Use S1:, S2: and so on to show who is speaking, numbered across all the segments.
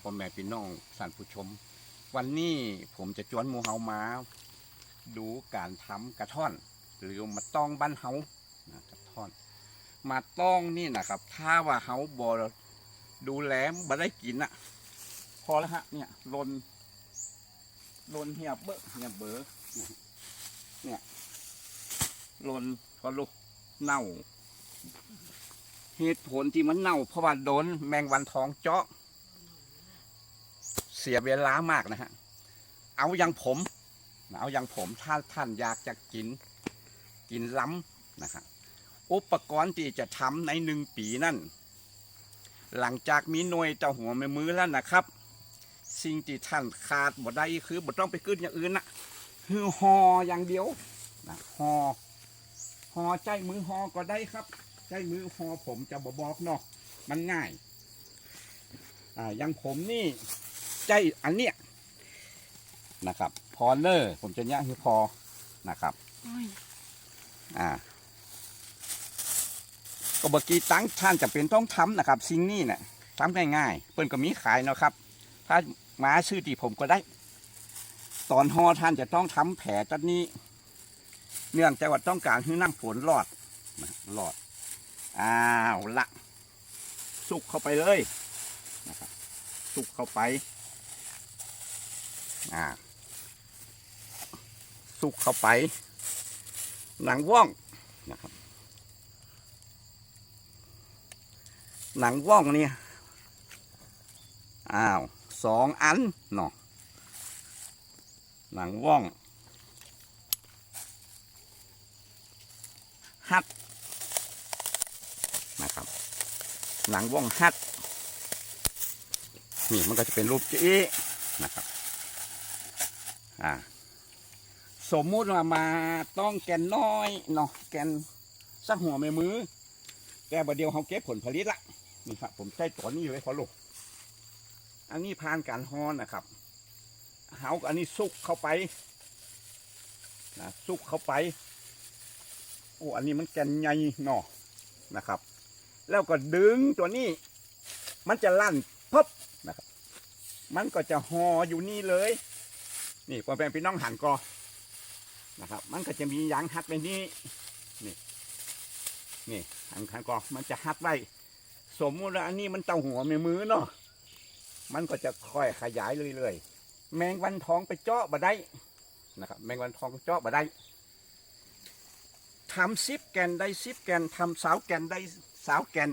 S1: พ่อแม่พี่น้องท่านผู้ชม วันนี้ผมจะจวนหมูเฮามา ดูการทำกระท่อน หรือมาต้องบ้านเฮานะกระท่อน มาต้องนี่นะครับ ถ้าว่าเฮาบอดูแลบ่ได้กินอะพอแล้วฮะเนี่ยลนลนเหียบเบอเหียบเบอเนี่ยลนก็ลุกเน่า เหตุผลที่มันเน่าเพราะว่าโดนแมงวันทองเจาะ เสียเวลามากนะฮะ เอาอย่างผม เอาอย่างผมถ้าท่านอยากจะกิน กินล้ำนะครับอุปกรณ์ที่จะทำในหนึ่งปีนั่น หลังจากมีหน่วยเจ้าหัวแม่มือแล้วนะครับ สิ่งที่ท่านขาดบ่ได้คือบ่ต้องไปขึ้นอย่างอื่นนะคือหออย่างเดียวนะหอหอใจมือหอก็ได้ครับ ใจมือหอผมจะบบอกเนาะมันง่าย อ่าอย่างผมนี่ ใจอันเนี้ยนะครับพอเนอร์ผมจะเนี้ยคือพอนะครับอ่าก็เมื่อกี้ตั้งท่านจะเป็นต้องทำนะครับสิ่งนี้เนี่ยทำง่ายๆเพิ่นก็มีขายเนาะครับ ถ้ามาชื่อที่ผมก็ได้ ตอนหอท่านจะต้องทำแผลตัดนี้ เนื่องจากว่าต้องการให้นั่งฝนรอดนะรอดอ้าวละสุกเข้าไปเลยนะครับสุกเข้าไป อ่าสุกเข้าไป หนังว่องนะครับ หนังว่องเนี่ยอ้าวสองอันเนาะหนังว่องฮัดนะครับ หนังว่องฮัดนี่มันก็จะเป็นรูปเจ๊นะครับ อ่าสมมุติว่ามาต้องแกนน้อยเนาะแกนสักหัวแม่มือ แต่บัดเดียวเขาเก็บผลผลิตละนี่ครับ ผมใช้ตัวนี้เลยขอลูกอันนี้ผ่านการฮอนนะครับเฮาอันนี้สุกเข้าไปนะสุกเข้าไปโอ้อันนี้มันแกนใหญ่เนาะนะครับ แล้วก็ดึงตัวนี้ มันจะลั่นพับนะครับ มันก็จะหออยู่นี่เลย นี่พอเป็นพี่น้องหันกอนะครับ มันก็จะมียางฮัดไว้นี่นี่ นี่หันขันกอมันจะฮัดไว้สมมุติว่าอันนี้มันเต้าหัวแม่มือเนาะมันก็จะค่อยขยายเรื่อยๆ แมงวันทองไปเจาะบ่ได้นะครับ แมงวันทองเจาะบ่ได้ทำซิปแกนได้ซิปแกนทำสาวแกนได้สาวแกน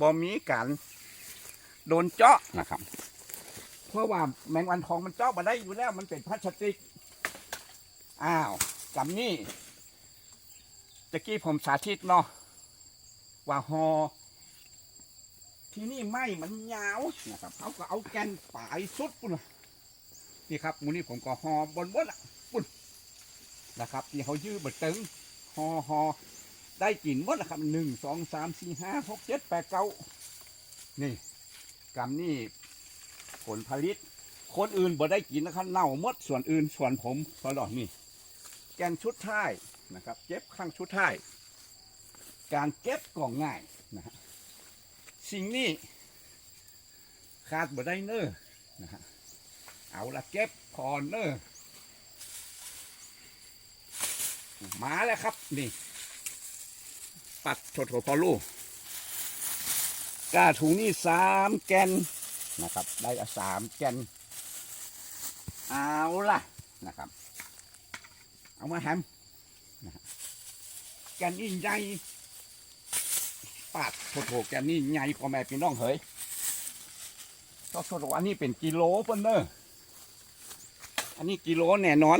S1: บ่มีการโดนเจาะนะครับ เพราะว่าแมงวันทองมันเจาะบ่ได้อยู่แล้ว มันเป็นพลาสติก อ้าวกำนี่ตะกี้ผมสาธิตเนาะว่าหอที่นี่ไม้มันยาวนะครับเขาก็เอาแกนปลายสุดปุ่นนี่ครับมูนี่ผมก็หอบนบนอะปุ่นนะครับที่เขายื้อบดตึงหอหอได้กลิ่นหมดแล้วครับหนึ่งสองสามสี่ห้าหกเจ็ดแปดเก้านี่กำนี่ ผลผลิต คนอื่นบ่ได้กินนะครับเน่าหมดส่วนอื่นส่วนผมตลอดนี่แกนชุดท้ายนะครับ เก็บข้างชุดท้าย การเก็บกล่องง่ายนะฮะสิ่งนี้ขาดบ่ได้เนอร์นะฮะเอาละเก็บพอเนอร์มาแล้วครับนี่ ปัดโถโถพอลูกกาถุงนี่สามแกน นะครับ ได้ละสามแกนเอาล่ะนะครับ เอามาแฮมนะฮะแกนนี่ใหญ่ปาดโถโถแกนนี่ใหญ่กว่าแม่พี่น้องเฮ้ยต้องโถโถอันนี้เป็นกิโลเปิ้นเนอะอันนี้กิโลแน่นอน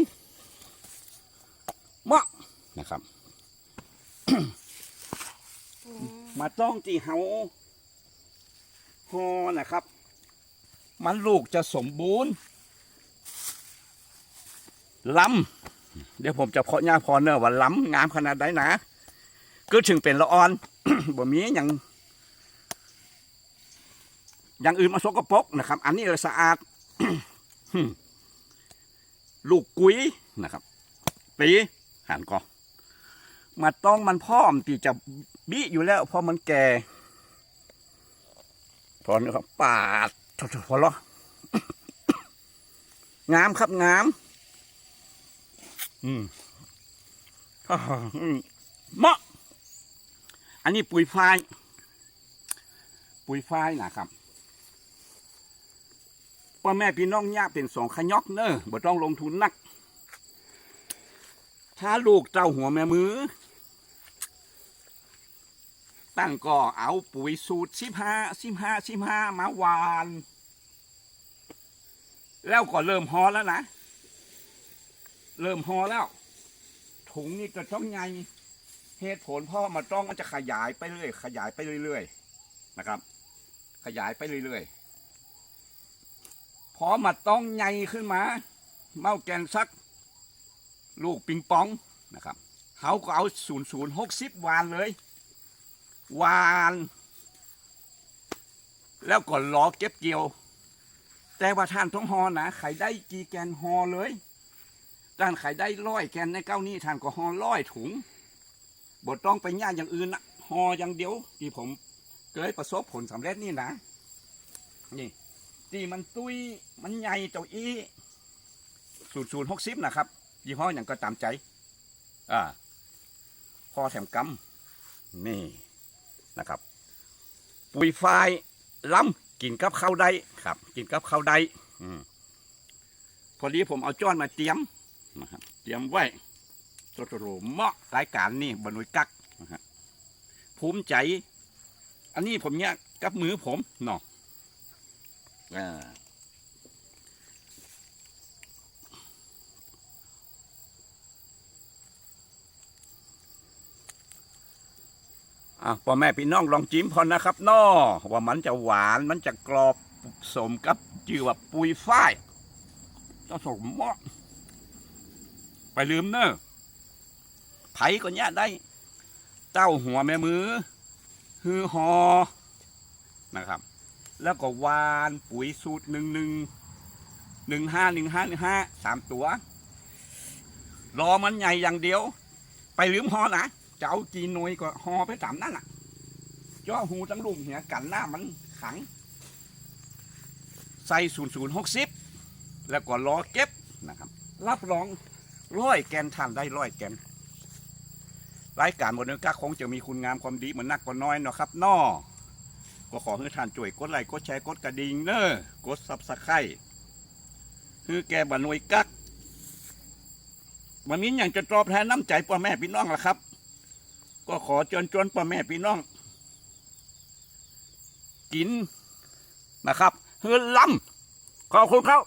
S1: มะนะครับ มาต้องที่เฮาฮอนะครับ มันลูกจะสมบูรณ์ล้ำเดี๋ยวผมจะเพาะหญ้าพอเนอร์ว่าล้ำงามขนาดไหนนะก็ถึงเป็นละออนบ่มีอย่างอย่างอื่นมาสกปรกนะครับ อันนี้สะอาดลูกกุ้ยนะครับปีหันก็มาต้องมันพร้อมที่จะบิอยู่แล้วพราะมันแก่ พอนะครับปาด พอละงามครับงามอืมอ่าอืมเหมาะ อันนี้ปุ๋ยฝ้าย ปุ๋ยฝ้ายนะครับพ่อแม่พี่น้องยากเป็นสองขยอกเนอะบ่ต้องลงทุนนัก ถ้าลูกเจ้าหัวแม่มือ ตั้งก็เอาปุ๋ยสูตรสิบห้าสิบห้าสิบห้ามาหวาน แล้วก็เริ่มฮอแล้วนะ เริ่มฮอแล้ว ถุงนี่ก็ต้องใหญ่เหตุผลพราะมันต้องมันจะขยายไปเรื่อยขยายไปเรื่อยๆนะครับ ขยายไปเรื่อยๆพอมันต้องใหญ่ขึ้นมา เมาแกนสัก ลูกปิงปองนะครับเขาก็เอาศูนย์ศูนย์หกสิบวานเลย วาน แล้วก็ล้อเก็บเกี่ยว แต่ว่าท่านต้องฮอนะไขได้กี่แกนฮอเลยท่านไขได้ร้อยแกนในเก้านี้ท่านก็ฮอร้อยถุงบทต้องไปย่าอย่างอื่นนะฮออย่างเดียว ที่ผมเคยประสบผลสำเร็จนี่นะนี่ที่มันตุ้ยมันใหญ่เจ้าอีศูนย์ศูนย์หกสิบนะครับยี่ห้ออย่างก็ตามใจ อ่า พอแถมกำนี่ นะครับปุ๋ยฟายล้ำกินกับข้าวได้ครับ กินกับข้าวได้อืมพอดีผมเอาจ้อนมาเตรียมนะครับเตรียมไว้ตัวโรเหมาะรายการนี่บรรนุยกักนะฮะภูมิใจ อันนี้ผมเนี่ยกับมือผมเนาะอ่า อะพ่อแม่พี่น้องลองจิ้มพอนะครับนอว่ามันจะหวานมันจะกรอบสมกับจือว่าปุยฝ้ายต้องสมมาะไปลืมเนอะไผก็เนี่ยได้ เต้าหัวแม่มือฮือฮอนะครับ แล้วก็วานปุ๋ยสูตรหนึ่งหนึ่งหนึ่งห้าหนึ่งห้าหนึ่งห้าสามตัว รอมันใหญ่อย่างเดียว ไปลืมฮอนะ จะเอากี่หน่วยก็ฮอไปตามนั่นอะจ่อหูทั้งลุมเหียกันหน้ามันขัง ใส่ศูนย์ศูนย์หกสิบแล้วก็รอเก็บนะครับ รับรองร้อยแกนทานได้ร้อยแกนรายการบนเนื้อกาคงจะมีคุณงามความดีเหมือนนักกว่าน้อยเนาะครับนอก็ขอให้ท่านช่วยกดไลค์กดแชร์กดกระดิ่งเนอกดซับสไครต์คือแกบรรนวยกักวันนี้อย่างจะตอบแทนน้ำใจพ่อแม่พี่น้องล่ะครับ ก็ขอจนจนพ่อแม่พี่น้อง กินนะครับเฮือล้ำขอบคุณครับ